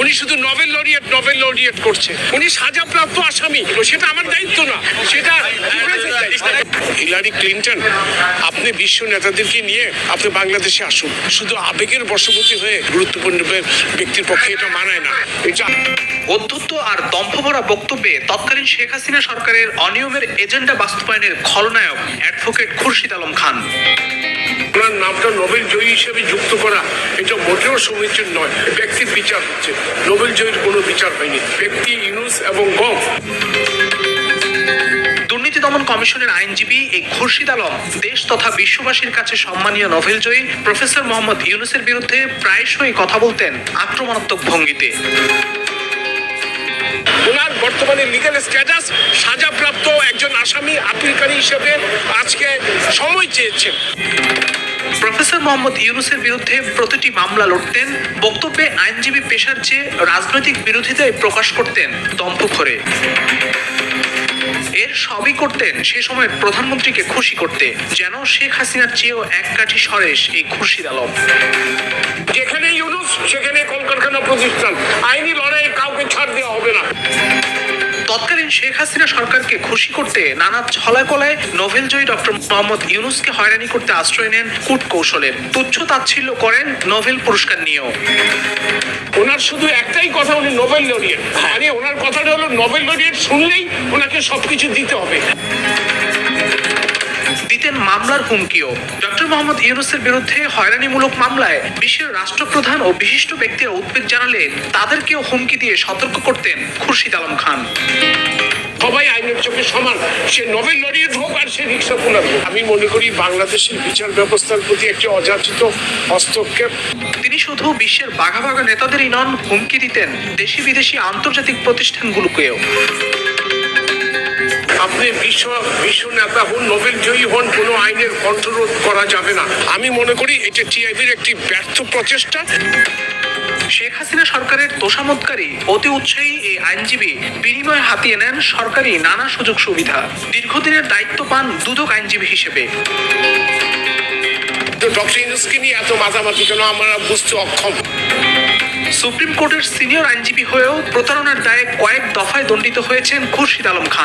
উনি শুধু Nobel laureate Nobel laureate করছে। উনি সাজাপ্রাপ্ত আসামি। সেটা আমার দায়িত্ব না। সেটা হিলারি ক্লিন্টন, আপনি বিশ্ব নেতাদেরকে নিয়ে আপনি বাংলাদেশে আসুন। শুধু আবেগের বশবর্তী হয়ে গুরুত্বপূর্ণ ব্যক্তির পক্ষে এটা মানায় না। এটা অধ্যত্ত আর দম্ভভরা বক্তব্যে তৎকালীন শেখ হাসিনা সরকারের অনিয়মের এজেন্ডা বাস্তবায়নের খলনায়ক অ্যাডভোকেট খুরশিদ আলম খান। ওনার নামটা নোবেল জয়ী হিসেবে যুক্ত করা এটা মোটেও সমীচীন নয়। ব্যক্তির বিচার হচ্ছে। নোবেল জয়ীর কোনো বিচার হয়নি। ব্যক্তি ইউনুস এবং গম দুর্নীতি দমন কমিশনের আইনজীবী এই খুরশিদ আলম দেশ তথা বিশ্ববাসীর কাছে সম্মানীয় নোবেল জয়ী প্রফেসর মোহাম্মদ ইউনুসের বিরুদ্ধে প্রায়শই কথা বলতেন আক্রমণাত্মক ভঙ্গিতে। ওনার বর্তমানে লিগ্যাল স্ট্যাটাস সাজাপ্রাপ্ত একজন আসামি আপিলকারী হিসেবে আজকে সময় চেয়েছেন। প্রফেসর মোহাম্মদ ইউনুসের বিরুদ্ধে প্রতিটি মামলা লড়তেন, বক্তব্যে আইনজীবী পেশার চেয়ে রাজনৈতিক বিরোধিতায় প্রকাশ করতেন দম্ভ এর সবই করতেন সে সময় প্রধানমন্ত্রীকে খুশি করতে, যেন শেখ হাসিনার চেয়েও এক কাঠি সরেস এই খুরশিদ আলম। যেখানে ইউনুস, সেখানে কলকারখানা প্রতিষ্ঠান। আইনি লড়াই কাউকে ছাড় দেওয়া হবে না। তৎকালীন শেখ হাসিনা সরকারকে খুশি করতে নানা ছলায় কলায় নোবেল জয়ী ডক্টর মোহাম্মদ ইউনুসকে হয়রানি করতে আশ্রয় নেন কূট কৌশলের তুচ্ছ তাচ্ছিল্য করেন নোভেল পুরস্কার নিয়েও। ওনার শুধু একটাই কথা উনি নোবেল লরিয়েট মানে ওনার কথাটা হলো নোবেল লরিয়েট শুনলেই ওনাকে সবকিছু দিতে হবে। মামলার হুমকিও। ডক্টর মোহাম্মদ ইউনুসের বিরুদ্ধে হয়রানিমূলক মামলায় বিশ্বের রাষ্ট্রপ্রধান ও বিশিষ্ট ব্যক্তিরা উদ্বেগ জানালে তাদেরকেও হুমকি দিয়ে সতর্ক করতেন খুরশিদ আলম খান। সবাই আইনের চোখে সমান। সে নোবেল লরিয়েট হোক আর সে রিক্সা হোক। আমি মনে করি বাংলাদেশের বিচার ব্যবস্থার প্রতি একটি অযাচিত হস্তক্ষেপ। তিনি শুধু বিশ্বের বাঘা বাঘা নেতাদেরই নন হুমকি দিতেন দেশি বিদেশি আন্তর্জাতিক প্রতিষ্ঠানগুলোকেও। আপনি বিশ্ব বিশ্ব নেতা হন নোবেল জয়ী হন কোনো আইনের কণ্ঠরোধ করা যাবে না। আমি মনে করি এটা টিআইবির একটি ব্যর্থ প্রচেষ্টা। শেখ হাসিনা সরকারের তোষামতকারী অতি উৎসাহী এই আইনজীবী বিনিময়ে হাতিয়ে নেন সরকারি নানা সুযোগ সুবিধা। দীর্ঘদিনের দায়িত্ব পান দুদক আইনজীবী হিসেবে। ডক্টর ইউনুসকে নিয়ে এত মাতামাতি কেন? আমরা বুঝতে অক্ষম। সুপ্রিম কোর্টের সিনিয়র আইনজীবী হয়েও প্রতারণার দায়ে কয়েক দফায় দণ্ডিত হয়েছেন খুরশিদ আলম খান।